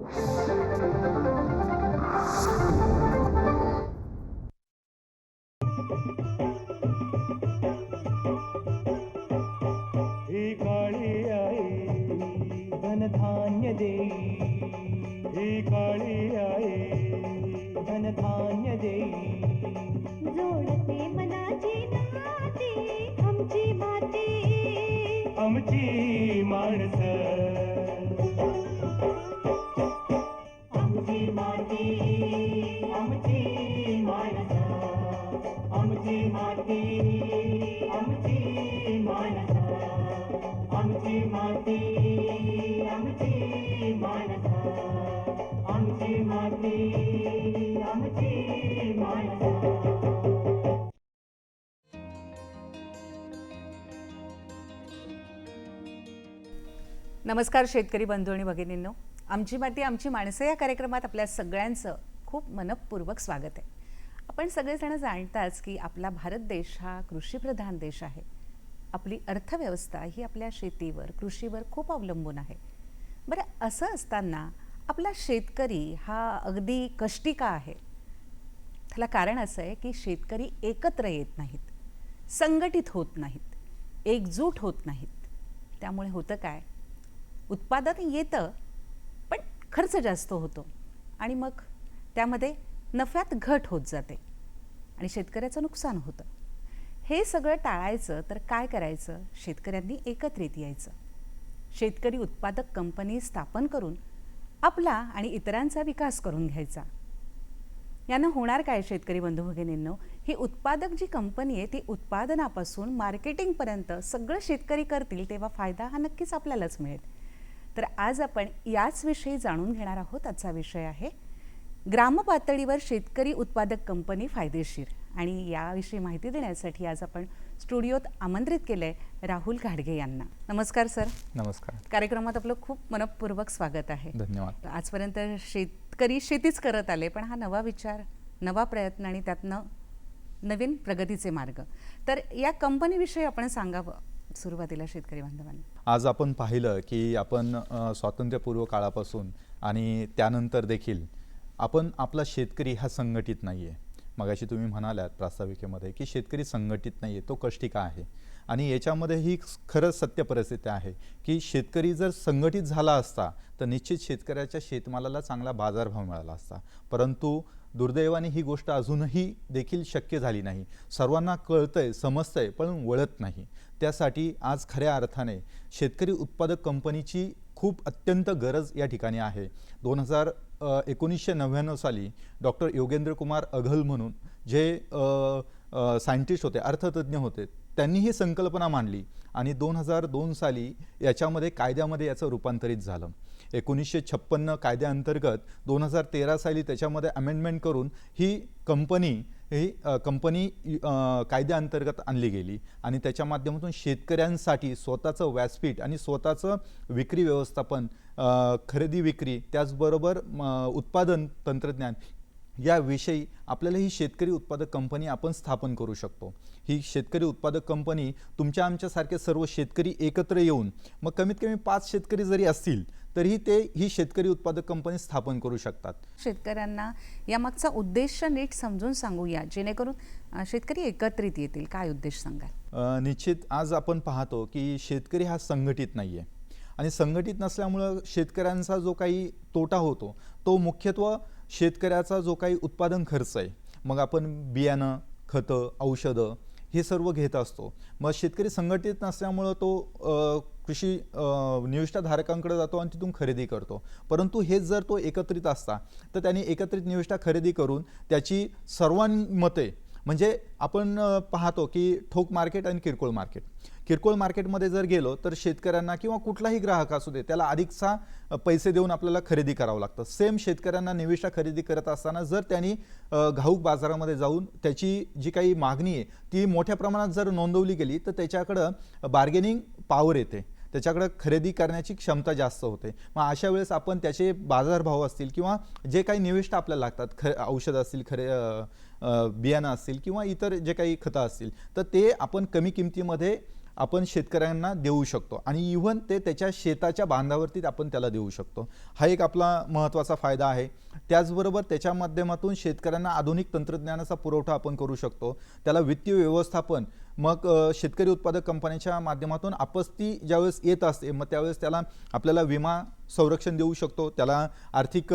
Thank you. आमची आमची माती आमची नमस्कार शेतकरी बंधू आणि भगिनींनो. आमची माती आमची माणसं या कार्यक्रमात आपल्या सगळ्यांचं खूप मनपूर्वक स्वागत आहे. आपण सगळेजण जाणताच की आपला भारत देश हा कृषीप्रधान देश आहे. आपली अर्थव्यवस्था ही आपल्या शेतीवर कृषीवर खूप अवलंबून आहे. बरं असं असताना आपला शेतकरी हा अगदी कष्टी का आहे. त्याला कारण असं आहे की शेतकरी एकत्र येत नाहीत संघटित होत नाहीत एकजूट होत नाहीत. त्यामुळे होतं काय? उत्पादन येतं पण खर्च जास्त होतो आणि मग त्यामध्ये नफ्यात घट होत जाते आणि शेतकऱ्याचं नुकसान होतं. हे सगळं टाळायचं तर काय करायचं? शेतकऱ्यांनी एकत्रित यायचं. शेतकरी उत्पादक कंपनी स्थापन करून आपला आणि इतरांचा विकास करून घ्यायचा. यानं होणार काय शेतकरी बंधू भगिनींनो? ही उत्पादक जी कंपनी आहे ती उत्पादनापासून मार्केटिंगपर्यंत सगळं शेतकरी करतील तेव्हा फायदा हा नक्कीच आपल्यालाच मिळेल. तर आज आपण याच विषयी जाणून घेणार आहोत. आजचा विषय आहे ग्रामपातळीवर शेतकरी उत्पादक कंपनी फायदेशीर. आणि याविषयी माहिती देण्यासाठी आज आपण स्टुडिओत आमंत्रित केलंय राहुल घाडगे यांना. नमस्कार सर. नमस्कार. कार्यक्रमात आपलं खूप मनपूर्वक स्वागत आहे. धन्यवाद. आजपर्यंत शेतकरी शेतीच करत आले पण हा नवा विचार नवा प्रयत्न आणि त्यातनं नवीन प्रगतीचे मार्ग. तर या कंपनीविषयी आपण सांगावं सुरुवातीला शेतकरी बांधवांना. आज आपण पाहिलं की आपण स्वातंत्र्यपूर्व काळापासून आणि त्यानंतर देखील आपण आपला शेतकरी हा संघटित नाही आहे मगाशी तुम्ही म्हणाल्यात प्रास्ताविकेमध्ये की शेतकरी संघटित नाही आहे तो कष्टी का आहे. आणि याच्यामध्ये ही खरंच सत्य परिस्थिती आहे की शेतकरी जर संघटित झाला असता तर निश्चित शेतकऱ्याच्या शेतमालाला चांगला बाजारभाव मिळाला असता. परंतु दुर्दैवाने ही गोष्ट अजूनही देखील शक्य झाली नाही. सर्वांना कळतंय समजतंय पण वळत नाही. त्यासाठी आज खऱ्या अर्थाने शेतकरी उत्पादक कंपनीची खूप अत्यंत गरज या ठिकाणी आहे. दोन हजार एकोणीसशे नव्याण्णव साली डॉक्टर योगेंद्र कुमार अघल म्हणून जे सायंटिस्ट होते अर्थतज्ज्ञ होते त्यांनी ही संकल्पना मांडली आणि दोन हजार दोन साली याच्यामध्ये कायद्यामध्ये याचं रूपांतरित झालं. एकोणीसशे छप्पन्न कायद्याअंतर्गत दोन हजार तेरा साली त्याच्यामध्ये अमेंडमेंट करून ही कंपनी ही कंपनी कायद्याअंतर्गत आणली गेली. आणि त्याच्या माध्यमातून शेतकऱ्यांसाठी स्वतःचं व्यासपीठ आणि स्वतःचं विक्री व्यवस्थापन खरेदी विक्री त्याचबरोबर म, उत्पादन तंत्रज्ञान याविषयी आपल्याला ही शेतकरी उत्पादक कंपनी आपण स्थापन करू शकतो. ही शेतकरी उत्पादक कंपनी तुमच्या आमच्यासारखे सर्व शेतकरी एकत्र येऊन मग कमीत कमी पाच शेतकरी जरी असतील तरीही ते ही शेतकरी उत्पादक कंपनी स्थापन करू शकतात. शेतकऱ्यांना यामागचा उद्देश नीट समजून सांगूया. जेणेकरून शेतकरी एकत्रित येतील. काय उद्देश सांगाल? निश्चित आज आपण पाहतो की शेतकरी हा संघटित नाही आहे आणि संघटित नसल्यामुळं शेतकऱ्यांचा जो काही तोटा होतो तो मुख्यत्व शेतकऱ्याचा जो काही उत्पादन खर्च आहे. मग आपण बियाणं खतं औषधं हे सर्व घेत असतो. मग शेतकरी संघटित नसल्यामुळं तो कृषी अ, निविष्ठाधारकांकडे जातो आणि तिथून खरेदी करतो. परंतु हेच जर तो एकत्रित असता तर त्यांनी एकत्रित निविष्ठा खरेदी करून त्याची सर्वांमते म्हणजे आपण पाहतो की ठोक मार्केट आणि किरकोळ मार्केट. किरकोळ मार्केटमध्ये जर गेलो तर शेतकऱ्यांना किंवा कुठलाही ग्राहक असू दे त्याला अधिकसा पैसे देऊन आपल्याला खरेदी करावं लागतं. सेम शेतकऱ्यांना निविष्ठा खरेदी करत असताना जर त्यांनी घाऊक बाजारामध्ये जाऊन त्याची जी काही मागणी आहे ती मोठ्या प्रमाणात जर नोंदवली गेली तर त्याच्याकडं बार्गेनिंग पॉवर येते. त्याच्याकडं खरेदी करण्याची क्षमता जास्त होते. मग अशा वेळेस आपण त्याचे बाजारभाव असतील किंवा जे काही निविष्ट आपल्याला लागतात ख औषधं असतील खरे बियाणं असतील किंवा इतर जे काही खतं असतील तर ते आपण कमी किमतीमध्ये आपण शेतकऱ्यांना देऊ शकतो. आणि इव्हन ते त्याच्या शेताच्या बांधावरती आपण त्याला देऊ शकतो. हा एक आपला महत्त्वाचा फायदा आहे. त्याचबरोबर त्याच्या माध्यमातून शेतकऱ्यांना आधुनिक तंत्रज्ञानाचा पुरवठा आपण करू शकतो. त्याला वित्तीय व्यवस्थापन मग शेतकरी उत्पादक कंपन्यांच्या माध्यमातून आपत्ती ज्यावेळेस येत असते मग त्यावेळेस त्याला आपल्याला विमा संरक्षण देऊ शकतो. त्याला आर्थिक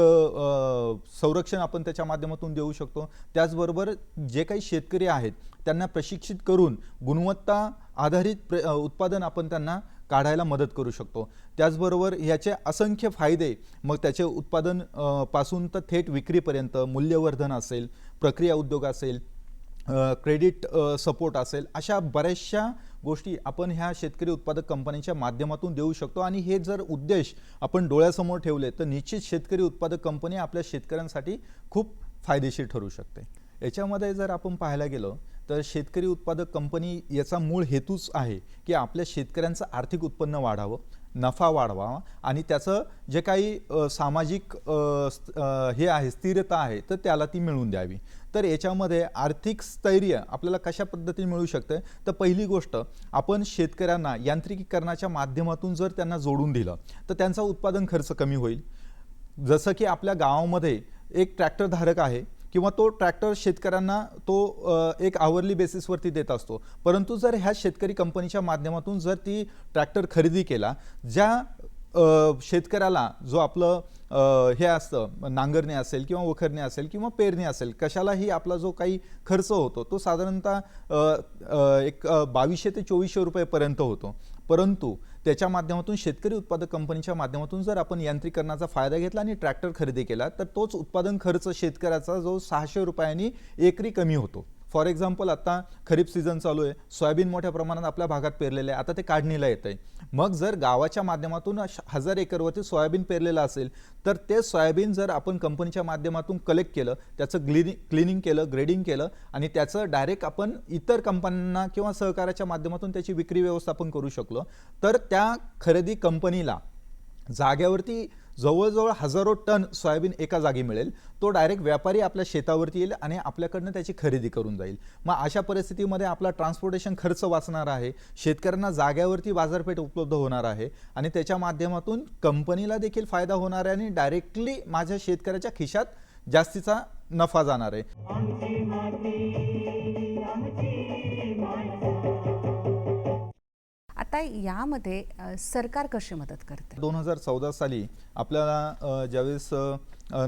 संरक्षण आपण त्याच्या माध्यमातून देऊ शकतो. त्याचबरोबर जे काही शेतकरी आहेत त्यांना प्रशिक्षित करून गुणवत्ता आधारित प्र उत्पादन आपण त्यांना काढायला मदत करू शकतो. त्याचबरोबर ह्याचे असंख्य फायदे मग त्याचे उत्पादनपासून तर थेट विक्रीपर्यंत मूल्यवर्धन असेल प्रक्रिया उद्योग असेल क्रेडिट सपोर्ट असेल अशा बऱ्याचशा गोष्टी आपण ह्या शेतकरी उत्पादक कंपन्यांच्या माध्यमातून देऊ शकतो. आणि हे जर उद्देश आपण डोळ्यासमोर ठेवले तर निश्चित शेतकरी उत्पादक कंपनी आपल्या शेतकऱ्यांसाठी खूप फायदेशीर ठरू शकते. याच्यामध्ये जर आपण पाहायला गेलो तर शेतकरी उत्पादक कंपनी याचा मूळ हेतूच आहे की आपल्या शेतकऱ्यांचं आर्थिक उत्पन्न वाढावं नफा वाढवावा आणि त्याचं जे काही सामाजिक हे आहे स्थिरता आहे तर त्याला ती मिळवून द्यावी. तर याच्यामध्ये आर्थिक स्थैर्य आपल्याला कशा पद्धतीने मिळू शकतं तर पहिली गोष्ट आपण शेतकऱ्यांना यांत्रिकीकरणाच्या माध्यमातून जर त्यांना जोडून दिलं तर त्यांचा उत्पादन खर्च कमी होईल. जसं की आपल्या गावामध्ये एक ट्रॅक्टरधारक आहे किंवा तो ट्रॅक्टर शेतकऱ्यांना तो एक आवरली बेसिसवरती देत असतो. परंतु जर ह्या शेतकरी कंपनीच्या माध्यमातून जर ती ट्रॅक्टर खरेदी केला ज्या शेतकऱ्याला जो आपलं हे असतं नांगरणे असेल किंवा वखरणे असेल किंवा पेरणे असेल कशालाही आपला जो काही खर्च होतो तो साधारणतः एक बावीसशे ते चोवीसशे रुपयेपर्यंत होतो. परंतु त्याच्या माध्यमातून शेतकरी उत्पादक कंपनीच्या माध्यमातून जर आपण यांत्रिकरणाचा फायदा घेतला आणि ट्रॅक्टर खरेदी केला तर तोच उत्पादन खर्च शेतकऱ्याचा जो सहाशे रुपयांनी एकरी कमी होतो. फॉर एक्झाम्पल आता खरीप सीझन चालू आहे सोयाबीन मोठ्या प्रमाणात आपल्या भागात पेरलेलं आहे आता ते काढणीला येत आहे मग जर गावाच्या माध्यमातून हजार एकरवरती सोयाबीन पेरलेलं असेल तर ते सोयाबीन जर आपण कंपनीच्या माध्यमातून कलेक्ट केलं त्याचं ग्लिनि क्लिनिंग केलं ग्रेडिंग केलं आणि त्याचं डायरेक्ट आपण इतर कंपन्यांना किंवा सहकाराच्या माध्यमातून त्याची विक्री व्यवस्थापन करू शकलो तर त्या खरेदी कंपनीला जाग्यावरती जवळजवळ हजारो टन सोयाबीन एका जागी मिळेल. तो डायरेक्ट व्यापारी आपल्या शेतावरती येईल आणि आपल्याकडनं त्याची खरेदी करून जाईल. मग अशा परिस्थितीमध्ये आपला ट्रान्सपोर्टेशन खर्च वाचणार आहे. शेतकऱ्यांना जाग्यावरती बाजारपेठ उपलब्ध होणार आहे आणि त्याच्या माध्यमातून कंपनीला देखील फायदा होणार आहे आणि डायरेक्टली माझ्या शेतकऱ्याच्या खिशात जास्तीचा नफा जाणार आहे. आता यामध्ये सरकार कशी मदत करते? दोन हजार चौदा साली आपल्याला ज्यावेळेस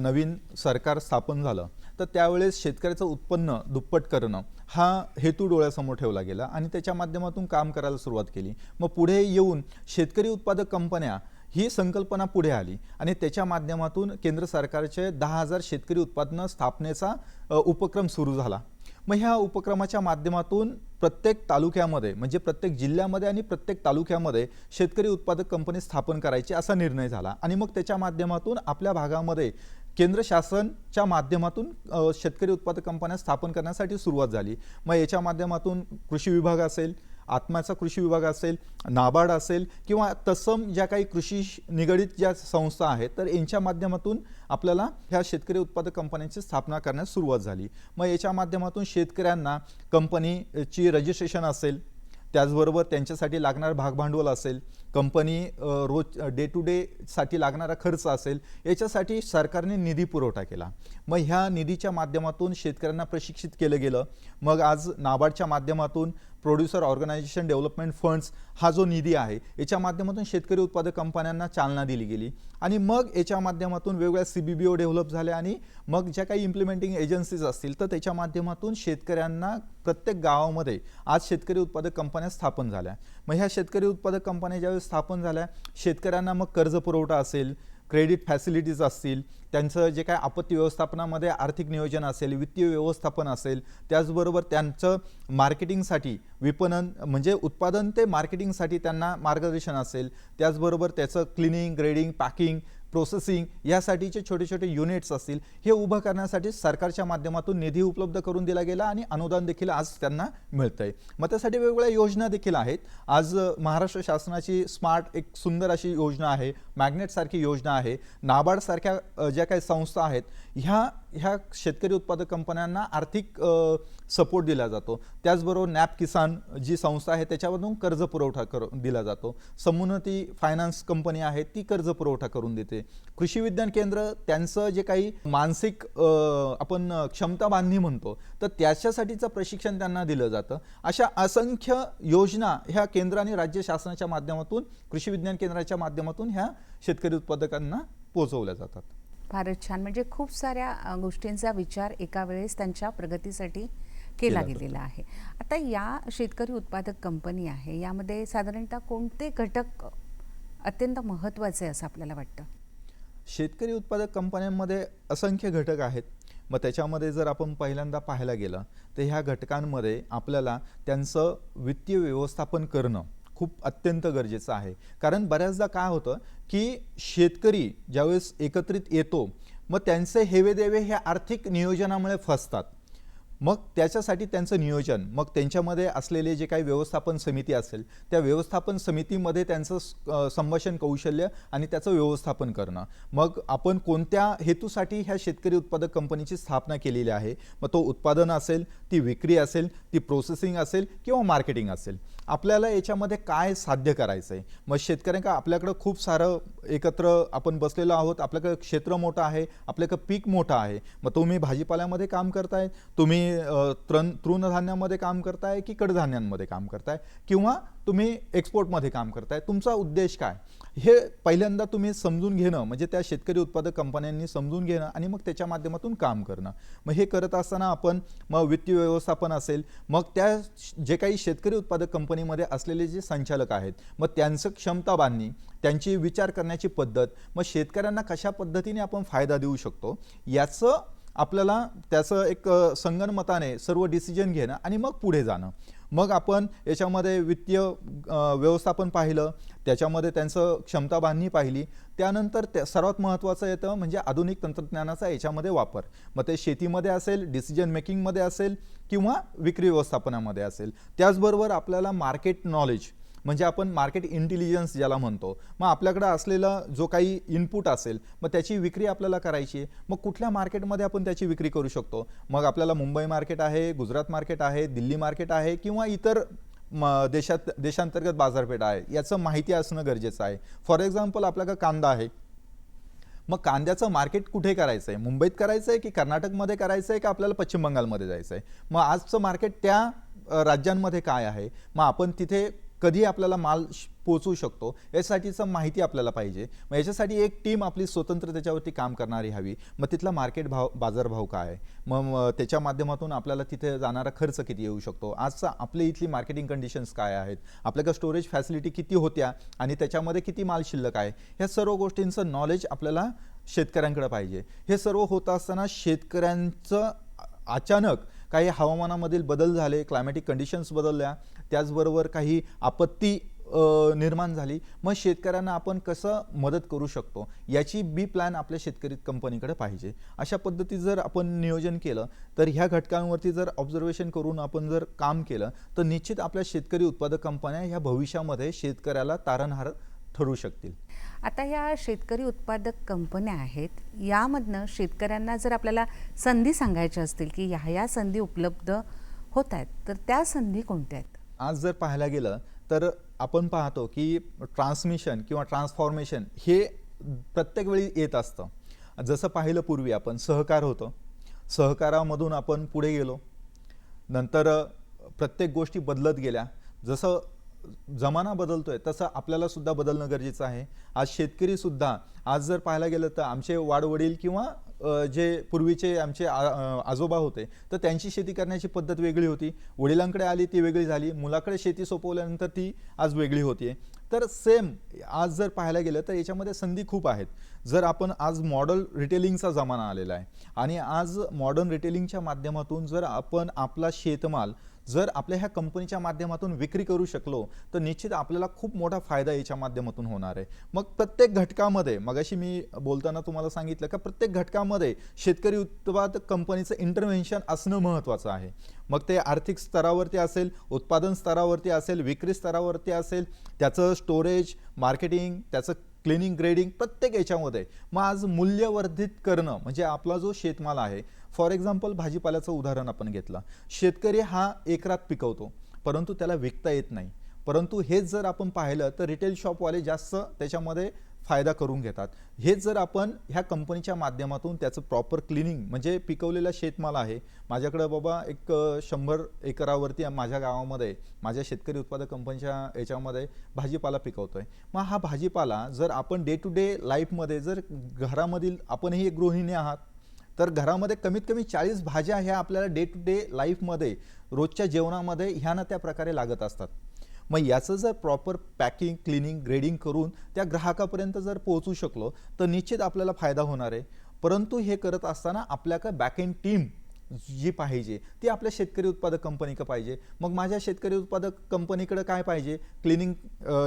नवीन सरकार स्थापन झालं तर त्यावेळेस शेतकऱ्याचं उत्पन्न दुप्पट करणं हा हेतू डोळ्यासमोर ठेवला गेला आणि त्याच्या माध्यमातून काम करायला सुरुवात केली. मग पुढे येऊन शेतकरी उत्पादक कंपन्या ही संकल्पना पुढे आली आणि त्याच्या माध्यमातून केंद्र सरकारचे दहा हजार शेतकरी उत्पादन स्थापनेचा उपक्रम सुरू झाला. मग ह्या उपक्रमाच्या माध्यमातून प्रत्येक तालुक्यामध्ये म्हणजे प्रत्येक जिल्ह्यामध्ये आणि प्रत्येक तालुक्यामध्ये शेतकरी उत्पादक कंपनी स्थापन करायची असा निर्णय झाला. आणि मग त्याच्या माध्यमातून आपल्या भागामध्ये केंद्र शासनच्या माध्यमातून शेतकरी उत्पादक कंपन्या स्थापन करण्यासाठी सुरुवात झाली. मग याच्या माध्यमातून कृषी विभाग असेल आत्माचा कृषी विभाग असेल नाबार्ड असेल किंवा तसम ज्या काही कृषी निगडित ज्या संस्था आहेत तर यांच्या माध्यमातून आपल्याला ह्या शेतकरी उत्पादक कंपन्यांची स्थापना करण्यास सुरुवात झाली. मग याच्या माध्यमातून शेतकऱ्यांना कंपनीची रजिस्ट्रेशन असेल त्याचबरोबर त्यांच्यासाठी लागणारं भागभांडवल असेल कंपनी रोज डे टू डे साठी लागणारा खर्च असेल याच्यासाठी सरकारने निधी पुरवठा केला. मग ह्या निधीच्या माध्यमातून शेतकऱ्यांना प्रशिक्षित केलं गेलं. मग आज नाबार्डच्या माध्यमातून प्रोड्युसर ऑर्गनायझेशन डेव्हलपमेंट फंड्स हा जो निधी आहे याच्या माध्यमातून शेतकरी उत्पादक कंपन्यांना चालना दिली गेली. आणि मग याच्या माध्यमातून वेगवेगळ्या C B B O develop झाल्या आणि मग ज्या काही इम्प्लिमेंटिंग एजन्सीज असतील तर त्याच्या माध्यमातून शेतकऱ्यांना प्रत्येक गावामध्ये आज शेतकरी उत्पादक कंपन्या स्थापन झाल्या. मग ह्या शेतकरी उत्पादक कंपन्या ज्यावेळेस स्थापन झाल्या शेतकऱ्यांना मग कर्ज पुरवठा असेल क्रेडिट फॅसिलिटीज असतील त्यांचं जे काय आपत्ती व्यवस्थापनामध्ये आर्थिक नियोजन असेल वित्तीय व्यवस्थापन असेल त्याचबरोबर त्यांचं मार्केटिंगसाठी विपणन म्हणजे उत्पादन ते मार्केटिंगसाठी त्यांना मार्गदर्शन असेल त्याचबरोबर त्याचं क्लिनिंग ग्रेडिंग पॅकिंग प्रोसेसिंग यासाठीचे छोटे छोटे युनिट्स असतील हे उभं करण्यासाठी सरकारच्या माध्यमातून निधी उपलब्ध करून दिला गेला आणि अनुदान देखील आज त्यांना मिळतं आहे मग त्यासाठी वेगवेगळ्या योजना देखील आहेत. आज महाराष्ट्र शासनाची स्मार्ट एक सुंदर अशी योजना आहे मॅग्नेटसारखी योजना आहे नाबार्डसारख्या ज्या काही संस्था आहेत ह्या ह्या शेतकरी उत्पादक कंपन्यांना आर्थिक सपोर्ट दिला जातो. त्याचबरोबर नॅप किसान जी संस्था आहे त्याच्यामधून कर्ज पुरवठा कर दिला जातो. समुन्नती फायनान्स कंपनी आहे ती कर्ज पुरवठा करून देते. कृषी विज्ञान केंद्र त्यांचं जे काही मानसिक आपण क्षमता बांधणी म्हणतो तर त्याच्यासाठीचं प्रशिक्षण त्यांना दिलं जातं. अशा असंख्य योजना ह्या केंद्र आणि राज्य शासनाच्या माध्यमातून कृषी विज्ञान केंद्राच्या माध्यमातून ह्या शेतकरी उत्पादकांना पोहोचवल्या जातात. फारच छान. म्हणजे खूप साऱ्या गोष्टींचा विचार एका वेळेस त्यांच्या प्रगतीसाठी केला. गेलेला आहे. आता या शेतकरी उत्पादक कंपनी आहे यामध्ये साधारणतः कोणते घटक अत्यंत महत्त्वाचे असं आपल्याला वाटतं? शेतकरी उत्पादक कंपन्यांमध्ये असंख्य घटक आहेत. मग त्याच्यामध्ये जर आपण पहिल्यांदा पाहायला गेलं तर ह्या घटकांमध्ये आपल्याला त्यांचं वित्तीय व्यवस्थापन करणं खूप अत्यंत गरजेचं आहे. कारण बऱ्याचदा काय होतं की शेतकरी ज्यावेळेस एकत्रित येतो मग त्यांचे हेवेदेवे हे आर्थिक नियोजनामुळे फसतात. मग त्याच्यासाठी त्यांचं नियोजन मग त्यांच्यामध्ये असलेले जे काही व्यवस्थापन समिती असेल त्या व्यवस्थापन समितीमध्ये त्यांचं संभाषण कौशल्य आणि त्याचं व्यवस्थापन करणं. मग आपण कोणत्या हेतूसाठी ह्या शेतकरी उत्पादक कंपनीची स्थापना केलेली आहे? मग तो उत्पादन असेल ती विक्री असेल ती प्रोसेसिंग असेल किंवा मार्केटिंग असेल. आपल्याला याच्यामध्ये काय साध्य करायचं आहे मग शेतकऱ्यांका आपल्याकडं खूप सारं एकत्र आपण बसलेलो आहोत आपल्याकडं क्षेत्र मोठं आहे आपल्याकडं पीक मोठं आहे. मग तुम्ही भाजीपाल्यामध्ये काम करताय तुम्ही तृण तृणधान्यामध्ये काम करताय की कडधान्यांमध्ये काम करताय? किंवा तुम्ही एक्सपोर्टमध्ये काम करताय. तुमचा उद्देश काय? हे पहिल्यांदा तुम्ही समजून घेणं म्हणजे त्या शेतकरी उत्पादक कंपन्यांनी समजून घेणं आणि मग त्याच्या माध्यमातून काम करणं. मग हे करत असताना आपण मग वित्तीय व्यवस्थापन असेल मग त्या जे काही शेतकरी उत्पादक कंपनीमध्ये असलेले जे संचालक आहेत मग त्यांचं क्षमता बांधणी त्यांची विचार करण्याची पद्धत मग शेतकऱ्यांना कशा पद्धतीने आपण फायदा देऊ शकतो याचं आपल्याला त्याचं एक संगणमताने सर्व डिसिजन घेणं आणि मग पुढे जाणं. मग आपण याच्यामध्ये वित्तीय व्यवस्थापन पाहिलं त्याच्यामध्ये त्यांचं क्षमता बांधणी पाहिली. त्यानंतर त्या सर्वात महत्त्वाचं येतं म्हणजे आधुनिक तंत्रज्ञानाचा याच्यामध्ये वापर. मग ते शेतीमध्ये असेल डिसिजन मेकिंगमध्ये असेल किंवा विक्री व्यवस्थापनामध्ये असेल. त्याचबरोबर आपल्याला मार्केट नॉलेज म्हणजे आपण मार्केट इंटेलिजन्स ज्याला म्हणतो मग आपल्याकडं असलेला जो काही इनपुट असेल मग त्याची विक्री आपल्याला करायची आहे. मग कुठल्या मार्केटमध्ये आपण त्याची विक्री करू शकतो? मग आपल्याला मुंबई मार्केट आहे गुजरात मार्केट आहे दिल्ली मार्केट आहे किंवा इतर म देशात देशांतर्गत बाजारपेठ आहे याचं माहिती असणं गरजेचं आहे. फॉर एक्झाम्पल आपल्याकडं कांदा आहे. मग कांद्याचं मार्केट कुठे करायचं आहे? मुंबईत करायचं आहे की कर्नाटकमध्ये करायचं आहे का आपल्याला पश्चिम बंगालमध्ये जायचं आहे? मग आजचं मार्केट त्या राज्यांमध्ये काय आहे? मग आपण तिथे कधी आपल्याला माल श- पोचवू शकतो यासाठीचं माहिती आपल्याला पाहिजे. मग याच्यासाठी एक टीम आपली स्वतंत्र त्याच्यावरती काम करणारी हवी. मग तिथला मार्केट भाव बाजारभाव काय आहे? मग मग त्याच्या माध्यमातून आपल्याला तिथे जाणारा खर्च किती येऊ शकतो? आजचा आपल्या इथली मार्केटिंग कंडिशन्स काय आहेत? आपल्याकडे स्टोरेज फॅसिलिटी किती होत्या? आणि त्याच्यामध्ये किती माल शिल्लक आहे? ह्या सर्व गोष्टींचं नॉलेज आपल्याला शेतकऱ्यांकडे पाहिजे. हे सर्व होत असताना शेतकऱ्यांचं अचानक काही हवामानामधील बदल झाले क्लायमॅटिक कंडिशन्स बदलल्या त्याचबरोबर काही आपत्ती निर्माण झाली. मग शेतकऱ्यांना आपण कसं मदत करू शकतो? याची बी प्लॅन आपल्या शेतकरी कंपनीकडे पाहिजे. अशा पद्धती जर आपण नियोजन केलं तर ह्या घटकांवरती जर ऑब्झर्वेशन करून आपण जर काम केलं तर निश्चित आपल्या शेतकरी उत्पादक कंपन्या ह्या भविष्यामध्ये शेतकऱ्याला तारणहार ठरू शकतील. आता या शेतकरी उत्पादक कंपन्या आहेत यामधनं शेतकऱ्यांना जर आपल्याला संधी सांगायच्या असतील की ह्या ह्या संधी उपलब्ध होत आहेत तर त्या संधी कोणत्या आहेत? आज जर पाहायला गेलं तर आपण पाहतो की ट्रान्समिशन किंवा ट्रान्सफॉर्मेशन हे प्रत्येक वेळी येत असतं. जसं पाहिलं पूर्वी आपण सहकार होतं. सहकारामधून आपण पुढे गेलो. नंतर प्रत्येक गोष्टी बदलत गेल्या. जसं जमाना बदलतो आहे तसं आपल्याला सुद्धा बदलणं गरजेचं आहे. आज शेतकरीसुद्धा आज जर पाहायला गेलं तर आमचे वाडवडील किंवा जे पूर्वीचे आमचे आ- आजोबा होते तर त्यांची शेती करण्याची पद्धत वेगळी होती. वडिलांकडे आली ती वेगळी झाली. मुलाकडे शेती सोपवल्यानंतर ती आज वेगळी होती तर सेम आज जर पाहायला गेलं तर याच्यामध्ये संधी खूप आहेत. जर आपण आज मॉडल रिटेलिंगचा जमाना आलेला आहे आणि आज मॉडर्न रिटेलिंगच्या माध्यमातून जर आपण आपला शेतमाल जर आपल्या ह्या कंपनीच्या माध्यमातून विक्री करू शकलो तर निश्चित आपल्याला खूप मोठा फायदा याच्या माध्यमातून होणार आहे. मग प्रत्येक घटकामध्ये मगाशी मी बोलताना तुम्हाला सांगितलं का प्रत्येक घटकामध्ये शेतकरी उत्पादक कंपनीचं इंटरव्हेन्शन असणं महत्त्वाचं आहे. मग ते आर्थिक स्तरावरती असेल उत्पादन स्तरावरती असेल विक्री स्तरावरती असेल त्याचं स्टोरेज मार्केटिंग त्याचं क्लिनिंग ग्रेडिंग प्रत्येक याच्यामध्ये. मग आज मूल्यवर्धित करणं म्हणजे आपला जो शेतमाल आहे फॉर एक्झाम्पल भाजीपाल्याचं उदाहरण आपण घेतलं. शेतकरी हा एकरात पिकवतो परंतु त्याला विकता येत नाही. परंतु हेच जर आपण पाहिलं तर रिटेल शॉपवाले जास्त त्याच्यामध्ये फायदा करून घेतात. हेच जर आपण ह्या कंपनीच्या माध्यमातून त्याचं प्रॉपर क्लिनिंग म्हणजे पिकवलेला शेतमाल आहे. माझ्याकडं बाबा एक शंभर एकरावरती माझ्या गावामध्ये माझ्या शेतकरी उत्पादक कंपनीच्या याच्यामध्ये भाजीपाला पिकवतो आहे मग हा भाजीपाला जर आपण डे टू डे लाईफमध्ये जर घरामधील आपणही एक गृहिणी आहात तर घरामध्ये कमीत कमी चाळीस भाज्या ह्या आपल्याला डे टू डे लाईफमध्ये रोजच्या जेवणामध्ये ह्या ना त्या प्रकारे लागत असतात. मग याचं जर प्रॉपर पॅकिंग क्लिनिंग ग्रेडिंग करून त्या ग्राहकापर्यंत जर पोहोचू शकलो तर निश्चित आपल्याला फायदा होणार आहे. परंतु हे करत असताना आपल्याकडे बॅकएंड टीम जी पाहिजे ती आपल्या शेतकरी उत्पादक कंपनीकडे पाहिजे. मग माझ्या शेतकरी उत्पादक कंपनीकडं काय पाहिजे? क्लिनिंग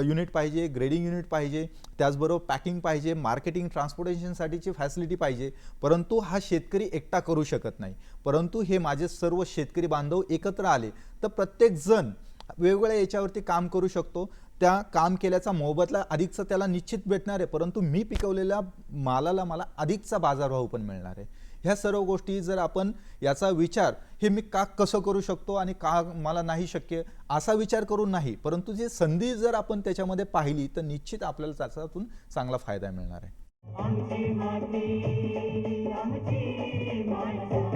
युनिट पाहिजे ग्रेडिंग युनिट पाहिजे त्याचबरोबर पॅकिंग पाहिजे मार्केटिंग ट्रान्सपोर्टेशनसाठीची फॅसिलिटी पाहिजे. परंतु हा शेतकरी एकटा करू शकत नाही. परंतु हे माझे सर्व शेतकरी बांधव एकत्र आले तर प्रत्येकजण वेगवेगळ्या याच्यावरती काम करू शकतो. त्या काम केल्याचा मोबदला अधिकचा त्याला निश्चित भेटणार आहे. परंतु मी पिकवलेल्या मालाला मला अधिकचा बाजारभाव पण मिळणार आहे. ह्या सर्व गोष्टी जर आपण याचा विचार हे मी का कसं करू शकतो आणि का मला नाही शक्य असा विचार करून नाही परंतु जी संधी जर आपण त्याच्यामध्ये पाहिली तर निश्चित आपल्याला त्याच्यातून चांगला फायदा मिळणार आहे. आमची माती आमची माणसं.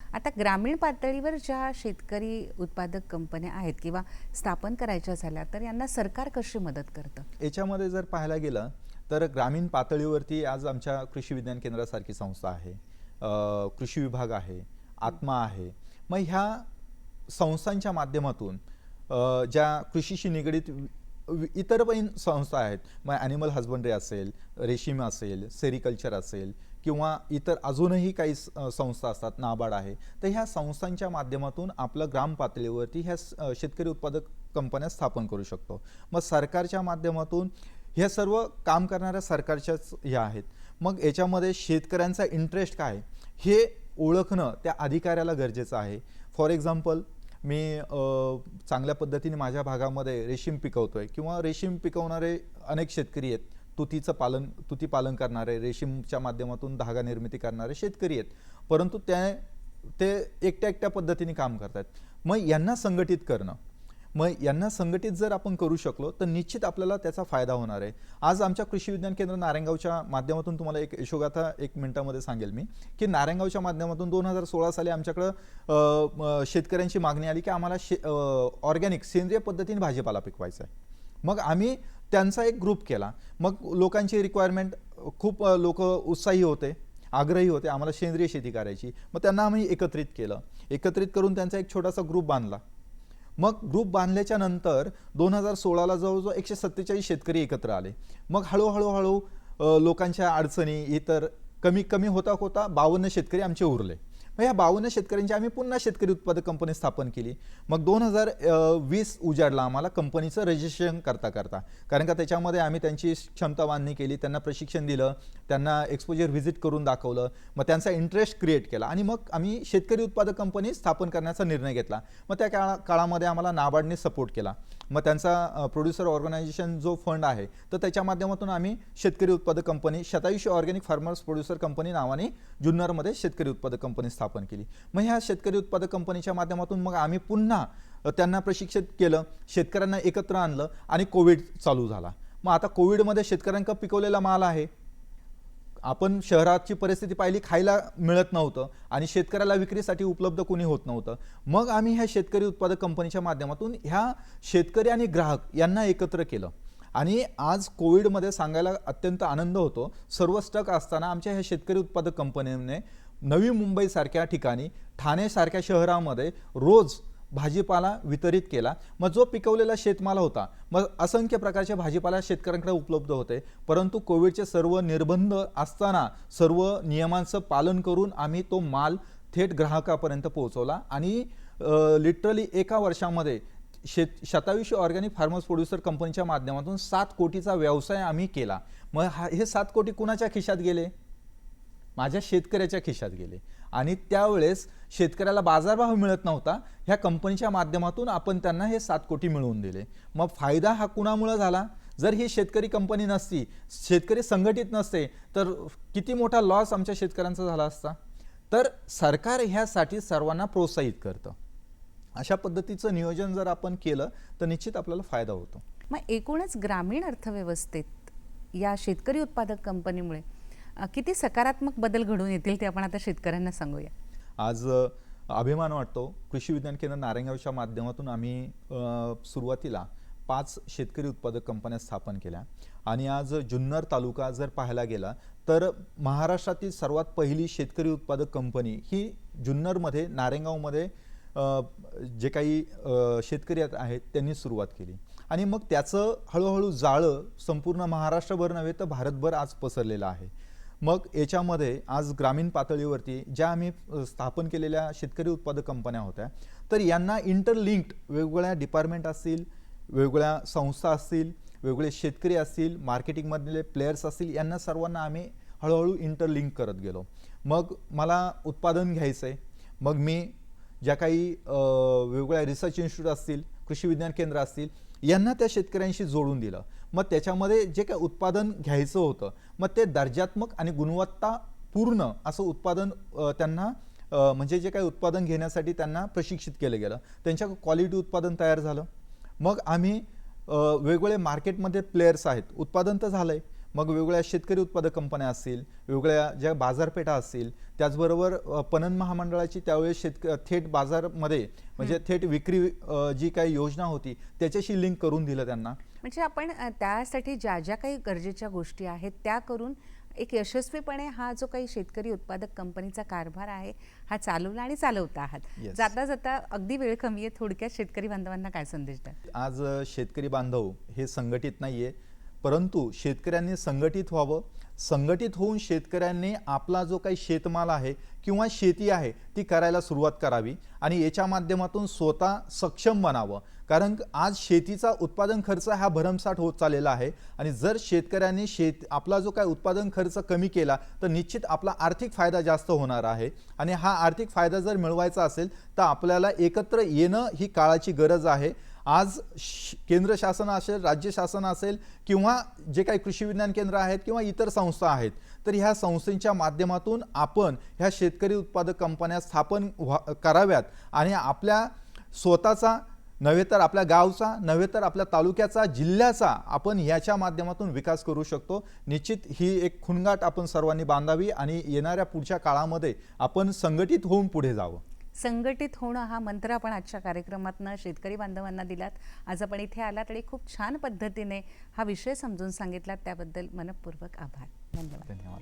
आता ग्रामीण पातळीवर ज्या शेतकरी उत्पादक कंपन्या आहेत किंवा स्थापन करायच्या झाल्या तर यांना सरकार कशी मदत करतं? याच्यामध्ये जर पाहायला गेलं तर ग्रामीण पातळीवरती आज आमच्या कृषी विज्ञान केंद्रासारखी संस्था आहे कृषी विभाग आहे आत्मा आहे. मग ह्या संस्थांच्या माध्यमातून ज्या कृषीशी निगडीत इतर पण संस्था आहेत मग ॲनिमल हजबंड्री असेल रेशीम असेल सेरिकल्चर असेल किंवा इतर अजूनही काही स- संस्था असतात नाबार्ड आहे तर ह्या संस्थांच्या माध्यमातून आपलं ग्राम पातळीवरती ह्या स- शेतकरी उत्पादक कंपन्या स्थापन करू शकतो. मग सरकारच्या माध्यमातून ह्या सर्व काम करणाऱ्या सरकारच्याच ह्या आहेत. मग याच्यामध्ये शेतकऱ्यांचा इंटरेस्ट काय? हे ओळखणं त्या अधिकाऱ्याला गरजेचं आहे. फॉर एक्झाम्पल मी चांगल्या पद्धतीने माझ्या भागामध्ये रेशीम पिकवतो आहे किंवा रेशीम पिकवणारे अनेक शेतकरी आहेत. तुतीचं पालन तुती पालन करणारे रेशीमच्या माध्यमातून धागा निर्मिती करणारे शेतकरी आहेत. परंतु त्या ते एकट्या एकट्या पद्धतीने काम करतात मग यांना संघटित करणं मग यांना संघटित जर आपण करू शकलो तर निश्चित आपल्याला त्याचा फायदा होणार आहे. आज आमच्या कृषी विज्ञान केंद्र नारायणगावच्या माध्यमातून तुम्हाला एक यशोगाथा एक मिनिटामध्ये सांगेल मी की नारायणगावच्या माध्यमातून दोन हजार सोळा साली आमच्याकडं शेतकऱ्यांची मागणी आली की आम्हाला शे ऑर्गॅनिक सेंद्रिय पद्धतीने भाजीपाला पिकवायचा आहे. मग आम्ही त्यांचा एक ग्रुप केला. मग लोकांची रिक्वायरमेंट खूप लोक उत्साही होते आग्रही होते आम्हाला सेंद्रिय शेती करायची. मग त्यांना आम्ही एकत्रित केलं. एकत्रित करून त्यांचा एक छोटासा ग्रुप बांधला. मग ग्रुप बांधल्याच्या नंतर दोन हजार सोळाला जवळजवळ एकशे सत्तेचाळीस शेतकरी एकत्र आले. मग हळूहळू हळू लोकांच्या अडचणी इतर कमी कमी होता होता बावन्न शेतकरी आमचे उरले. मग ह्या बावन्न शेतकऱ्यांची आम्ही पुन्हा शेतकरी उत्पादक कंपनी स्थापन केली. मग दोन हजार वीस उजाडला आम्हाला कंपनीचं रजिस्ट्रेशन करता करता. कारण का त्याच्यामध्ये आम्ही त्यांची क्षमता बांधणी केली त्यांना प्रशिक्षण दिलं त्यांना एक्सपोजर व्हिजिट करून दाखवलं मग त्यांचा इंटरेस्ट क्रिएट केला आणि मग आम्ही शेतकरी उत्पादक कंपनी स्थापन करण्याचा निर्णय घेतला. मग त्या काळा काळामध्ये आम्हाला नाबार्डने सपोर्ट केला. मग त्यांचा प्रोड्युसर ऑर्गनायझेशन जो फंड आहे तर त्याच्या माध्यमातून आम्ही शेतकरी उत्पादक company Shatayushi organic farmers producer company नावाने जुन्नरमध्ये शेतकरी उत्पादक कंपनी स्थापन केली. मग ह्या शेतकरी उत्पादक कंपनीच्या माध्यमातून मग आम्ही पुन्हा त्यांना प्रशिक्षित केलं शेतकऱ्यांना एकत्र आणलं आणि कोविड चालू झाला. मग आता कोविडमध्ये शेतकऱ्यांका पिकवलेला माल आहे आपण शहराची परिस्थिती पाहिली खायला मिळत नव्हतं आणि शेतकऱ्याला विक्रीसाठी उपलब्ध कोणी होत नव्हतं. मग आम्ही ह्या शेतकरी उत्पादक कंपनीच्या माध्यमातून ह्या शेतकरी आणि ग्राहक यांना एकत्र केलं. आणि आज कोविडमध्ये सांगायला अत्यंत आनंद होतो. सर्व स्टक असताना आमच्या ह्या शेतकरी उत्पादक कंपनीने नवी मुंबईसारख्या ठिकाणी ठाणेसारख्या शहरामध्ये रोज भाजीपाला वितरित केला. मग जो पिकवलेला शेतमाल होता मग असंख्य प्रकारचे भाजीपाला शेतकऱ्यांकडे उपलब्ध होते. परंतु कोविडचे सर्व निर्बंध असताना सर्व नियमांचं पालन करून आम्ही तो माल थेट ग्राहकापर्यंत पोहोचवला. आणि लिटरली एका वर्षामध्ये शेत शतायुषी ऑर्गॅनिक फार्मर्स प्रोड्युसर कंपनीच्या माध्यमातून सात कोटीचा व्यवसाय आम्ही केला. मग हा हे सात कोटी कुणाच्या खिशात गेले? माझ्या शेतकऱ्याच्या खिशात गेले. आणि त्यावेळेस शेतकऱ्याला बाजारभाव मिळत नव्हता. ह्या कंपनीच्या माध्यमातून आपण त्यांना हे सात कोटी मिळवून दिले. मग फायदा हा कुणामुळं झाला? जर ही शेतकरी कंपनी नसती शेतकरी संघटित नसते तर किती मोठा लॉस आमच्या शेतकऱ्यांचा झाला असता? तर सरकार ह्यासाठी सर्वांना प्रोत्साहित करतं. अशा पद्धतीचं नियोजन जर आपण केलं तर निश्चित आपल्याला फायदा होतो. मग एकूणच ग्रामीण अर्थव्यवस्थेत या शेतकरी उत्पादक कंपनीमुळे किती सकारात्मक बदल घडून येतील ते आपण आता शेतकऱ्यांना सांगूया. आज अभिमान वाटतो. कृषी विज्ञान केंद्र नारायणगावच्या माध्यमातून आम्ही सुरुवातीला पाच शेतकरी उत्पादक कंपन्या स्थापन केल्या. आणि आज जुन्नर तालुका जर पाहायला गेला तर महाराष्ट्रातील सर्वात पहिली शेतकरी उत्पादक कंपनी ही जुन्नरमध्ये नारायणगावमध्ये जे काही शेतकरी आहेत त्यांनी सुरुवात केली. आणि मग त्याचं हळूहळू जाळं संपूर्ण महाराष्ट्रभर नव्हे तर भारतभर आज पसरलेलं आहे. मग याच्यामध्ये आज ग्रामीण पातळीवरती ज्या आम्ही स्थापन केलेल्या शेतकरी उत्पादक कंपन्या होत्या तर यांना इंटरलिंक्ड वेगवेगळ्या डिपार्टमेंट असतील वेगवेगळ्या संस्था असतील वेगवेगळे शेतकरी असतील मार्केटिंगमधले प्लेयर्स असतील यांना सर्वांना आम्ही हळूहळू इंटरलिंक करत गेलो. मग मला उत्पादन घ्यायचं आहे मग मी ज्या काही वेगवेगळ्या रिसर्च इन्स्टिट्यूट असतील कृषी विज्ञान केंद्र असतील यांना त्या शेतकऱ्यांशी जोडून दिलं. मग त्याच्यामध्ये जे काही उत्पादन घ्यायचं होतं मग ते दर्जात्मक आणि गुणवत्तापूर्ण असं उत्पादन त्यांना म्हणजे जे काही उत्पादन घेण्यासाठी त्यांना प्रशिक्षित केलं गेलं. त्यांच्या क्वालिटी उत्पादन तयार झालं. मग आम्ही वेगवेगळे मार्केटमध्ये प्लेयर्स आहेत. उत्पादन तर झालंय. मग वेगवेगळ्या शेतकरी उत्पादक कंपन्या असतील वेगवेगळ्या ज्या बाजारपेठा असतील त्याचबरोबर पणन महामंडळाची त्यावेळेस शेतक थेट बाजारमध्ये म्हणजे थेट विक्री जी काही योजना होती त्याच्याशी लिंक करून दिलं त्यांना. म्हणजे आपण त्यासाठी ज्या ज्या काही गरजेच्या गोष्टी आहेत त्या करून एक यशस्वीपणे हा जो काही शेतकरी उत्पादक कंपनीचा कारभार आहे हा चालवला आणि चालवता आहात. Yes. जाता जाता अगदी वेळ कमी आहे. थोडक्यात शेतकरी बांधवांना काय संदेश द्या आज शेतकरी बांधव हे संघटित नाहीये परंतु शेतकऱ्यांनी संघटित व्हावं. संघटित होऊन शेतकऱ्यांनी आपला जो काही शेतमाल आहे किंवा शेती आहे ती करायला सुरुवात करावी आणि याच्या माध्यमातून स्वतः सक्षम बनावं. कारण आज शेतीचा उत्पादन खर्च हा भरमसाठ होत चाललेला आहे आणि जर शेतकऱ्यांनी शेत आपला जो काय उत्पादन खर्च कमी केला तर निश्चित आपला आर्थिक फायदा जास्त होणार आहे. आणि हा आर्थिक फायदा जर मिळवायचा असेल तर आपल्याला एकत्र येणं ही काळाची गरज आहे. आज श- केंद्र शासन असेल राज्य शासन असेल किंवा जे काही कृषी विज्ञान केंद्र आहेत किंवा इतर संस्था आहेत तर ह्या संस्थेच्या माध्यमातून आपण ह्या शेतकरी उत्पादक कंपन्या स्थापन व्हा- कराव्यात. आणि आपल्या स्वतःचा नव्हे तर आपल्या गावचा नव्हे तर आपल्या तालुक्याचा जिल्ह्याचा आपण याच्या माध्यमातून विकास करू शकतो. निश्चित ही एक खुणगाट आपण सर्वांनी बांधावी आणि येणाऱ्या पुढच्या काळामध्ये आपण संघटित होऊन पुढे जावं. संघटित होणं हा मंत्र आपण आजच्या कार्यक्रमातनं शेतकरी बांधवांना दिलात. आज आपण इथे आलात आणि खूप छान पद्धतीने हा विषय समजून सांगितलात. त्याबद्दल मनपूर्वक आभार. धन्यवाद. धन्यवाद.